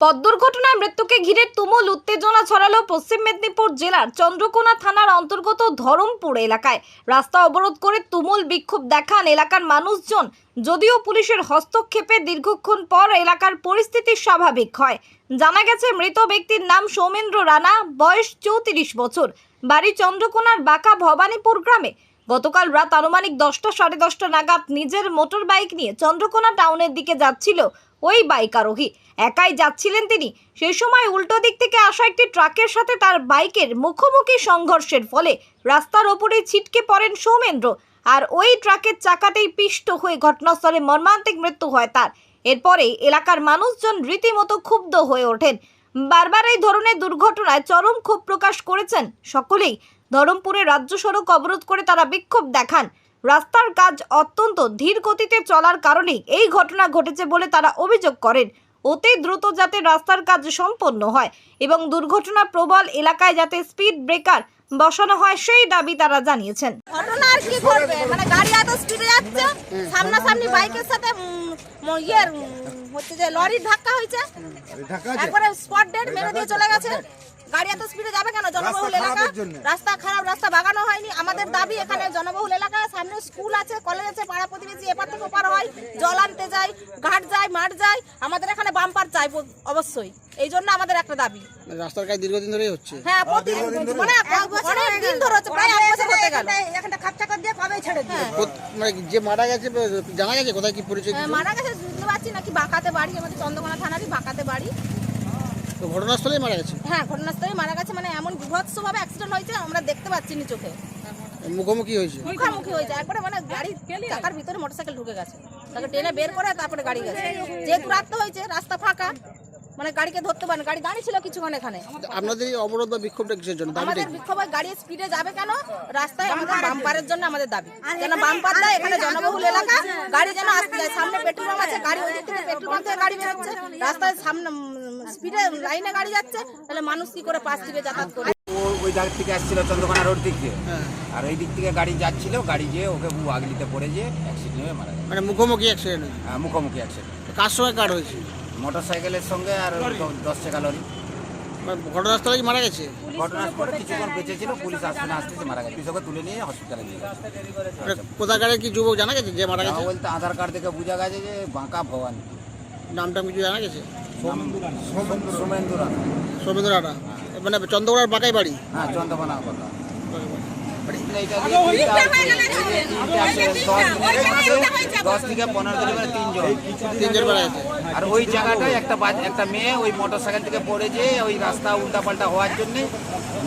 পথ দুর্ঘটনায় মৃত্যুকে ঘিরে তুমুল উত্তেজনা ছড়ালো পশ্চিম মেদিনীপুর জেলার চন্দ্রকোনা থানার অন্তর্গত ধরমপুর এলাকায়। রাস্তা অবরোধ করে তুমুল বিক্ষোভ দেখান এলাকার মানুষজন। যদিও পুলিশের হস্তক্ষেপে দীর্ঘক্ষণ পর এলাকার পরিস্থিতি স্বাভাবিক হয়। জানা গেছে, মৃত ব্যক্তির নাম সৌমেন্দ্র রানা, বয়স চৌত্রিশ বছর। বাড়ি চন্দ্রকোনার বাঁকা ভবানীপুর গ্রামে। গতকাল রাত আনুমানিক দশটা সাড়ে দশটা নাগাদ নিজের মোটর বাইক নিয়ে চন্দ্রকোনা টাউনের দিকে যাচ্ছিল ওই বাইক আরোহী একাই যাচ্ছিলেন তিনি। সেই সময় উল্টো দিক থেকে আসা একটি ট্রাকের সাথে তার বাইকের মুখোমুখি সংঘর্ষের ফলে রাস্তার ওপরে ছিটকে পড়েন সৌমেন্দ্র। আর ওই ট্রাকের চাকাতেই পিষ্ট হয়ে ঘটনাস্থলে মর্মান্তিক মৃত্যু হয় তার। এরপরে এলাকার মানুষজন রীতিমতো ক্ষুব্ধ হয়ে ওঠেন। বারবার এই ধরনের দুর্ঘটনায় চরম ক্ষোভ প্রকাশ করেছেন সকলেই। ধরমপুরে রাজ্য সড়ক অবরোধ করে তারা বিক্ষোভ দেখান। রাস্তার কাজ অত্যন্ত ধীর গতিতে চলার কারণেই এই ঘটনা ঘটেছে বলে তারা অভিযোগ করেন। অতি দ্রুত যাতে রাস্তার কাজ সম্পন্ন হয় এবং দুর্ঘটনা প্রবল এলাকায় যাতে স্পিড ব্রেকার বসানো হয় সেই দাবি তারা জানিয়েছেন। ঘটনা আর কি করবে মানে গাড়ি এত স্পিডে যাচ্ছে সামনাসামনি বাইকের সাথে হচ্ছে যে লরির ধাক্কা হয়েছে। একবারে স্পট ডেড মেরে দিয়ে চলে গেছে। গাড়ি এত স্পিডে যাবে কেন? জনবহুল এলাকা? রাস্তা খারাপ রাস্তা বাগানো হয়নি। আমাদের দাবি এখানে জনবহুল এলাকা সামনে স্কুল আছে কলেজ আছে পাড়া প্রতিবেশী এপার থেকে ওপার হয়। জল আনতে যায় ঘাট যায় মাঠ যায়। আমাদের এখানে বাম্পার চাই অবশ্যই। এই জন্য আমাদের একটা দাবি। রাস্তার কাজ দীর্ঘদিন ধরেই হচ্ছে। হ্যাঁ প্রতিদিন মানে অনেক দিন ধরে হচ্ছে প্রায় এক বছর হতে গেল। কোথ- মানে যে মারা গেছে জানা গেছে কোথায় কি পরিচয় হ্যাঁ, মারা গেছে বুঝতে পারছি নাকি বাঁকাতে বাড়ি? আমাদের চন্দ্রকোনা থানারই বাঁকাতে বাড়ি। তো ঘটনাস্থলেই মারা গেছে? হ্যাঁ ঘটনাস্থলে মারা গেছে মানে এমন বিভৎস ভাবে অ্যাক্সিডেন্ট হয়েছে আমরা দেখতে পাচ্ছি নি চোখে। মুখোমুখি হয়েছে? মুখামুখি হয়েছে একবারে মানে গাড়ি চাকার ভিতরে মোটরসাইকেল ঢুকে গেছে। তাকে টেনে বের করে তারপরে গাড়ি গেছে। যেহেতু রাস্তা হয়েছে রাস্তা ফাঁকা মানে গাড়িকে ধরতে পারেন গাড়ি দাঁড়িয়ে ছিল কিছুক্ষণ এখানে। আপনাদের অবরোধ বা বিক্ষোভটা কিসের জন্য আমাদের বিক্ষোভ গাড়ি স্পিডে যাবে কেন? রাস্তায় আমাদের বাম্পারের জন্য। আমাদের দাবি। কেন বাম্পার দেয় এখানে জনবহুল এলাকা গাড়ি যেন আসতে যায়। সামনে পেট্রোল পাম্প আছে গাড়ি ওই দিক থেকে পেট্রোল পাম্প থেকে গাড়ি বেরোচ্ছে। রাস্তায় সামনে স্পিডে লাইনে গাড়ি যাচ্ছে তাহলে মানুষ কি করে পাশ থেকে যাতায়াত করে ও ওই দিক থেকে আসছিল চন্দ্রকোনা রোড দিক দিয়ে। হ্যাঁ। আর ওই দিক থেকে গাড়ি যাচ্ছিল গাড়ি যেয়ে ওকে আগলিতে পড়ে যেয়ে অ্যাক্সিডেন্ট হয়ে মারা গেছে মানে মুখোমুখি অ্যাক্সিডেন্ট হ্যাঁ, মুখোমুখি অ্যাক্সিডেন্ট কার সঙ্গে কার হয়েছে? মোটর সাইকেলের সঙ্গে আর দশ টাকা লরি। মানে ঘটনাস্থলে কি মারা গেছে? ঘটনার পরে কিছুক্ষণ বেঁচে ছিল পুলিশ আসতে না আসতেছে মারা গেছে। কৃষকে তুলে নিয়ে হসপিটালে নিয়ে গেছে। মানে কোথাকারের কি যুবক জানা গেছে যে মারা গেছে? বলতে আধার কার্ড দেখে বোঝা গেছে যে বাঁকা ভবান নামটা কিছু জানা গেছে? সোমেন্দু রানা সোমেন্দ্র রানা মানে চন্দ্রকোনার বাঁকাই বাড়ি হ্যাঁ চন্দ্রকোনা কথা দশ থেকে পনেরো তিনজন তিনজন আর ওই জায়গাটায় একটা একটা মেয়ে ওই মোটর সাইকেল থেকে পড়ে যে ওই রাস্তা উল্টাপাল্টা হওয়ার জন্য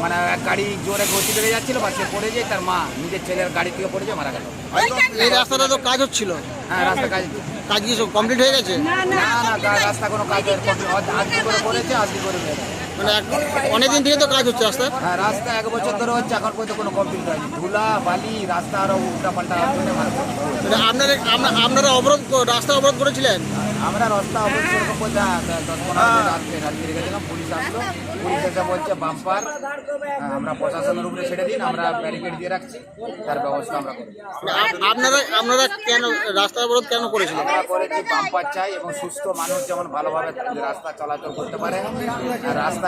মানে গাড়ি জোরে গতি বেড়ে যাচ্ছিল বাসে পড়ে যায় তার মা নিজের ছেলের গাড়ি থেকে পড়ে যে মারা গেল এই রাস্তাটা তো কাজ হচ্ছিল হ্যাঁ রাস্তা কাজ কাজ কি কমপ্লিট হয়ে গেছে না না রাস্তা কোনো কাজ করেছে আজকে করে দিয়েছে। মানে অনেকদিন থেকে তো কাজ হচ্ছে রাস্তা হ্যাঁ রাস্তা এক বছর ধরে হচ্ছে এখন পর্যন্ত কোনো কমপ্লিট হয়নি। ধুলা বালি রাস্তা আরও মারা গেছে। মানে আপনারা আমরা- আপনারা অবরোধ রাস্তা অবরোধ করেছিলেন? আমরা রাস্তা অবশ্যই রকম বলতে হ্যাঁ, দশ পনেরো রাত্রে রাত্রে গেছিলাম পুলিশ আসলো। পুলিশ এসে বলছে বাম্পার আমরা প্রশাসনের উপরে ছেড়ে দিন আমরা ব্যারিকেড দিয়ে রাখছি তার ব্যবস্থা আমরা করি মানে আপনারা আপনারা কেন রাস্তা অবরোধ কেন করেছিলেন? আমরা করেছি বাম্পার চাই এবং সুস্থ মানুষ যেমন ভালোভাবে রাস্তা চলাচল করতে পারে আর রাস্তা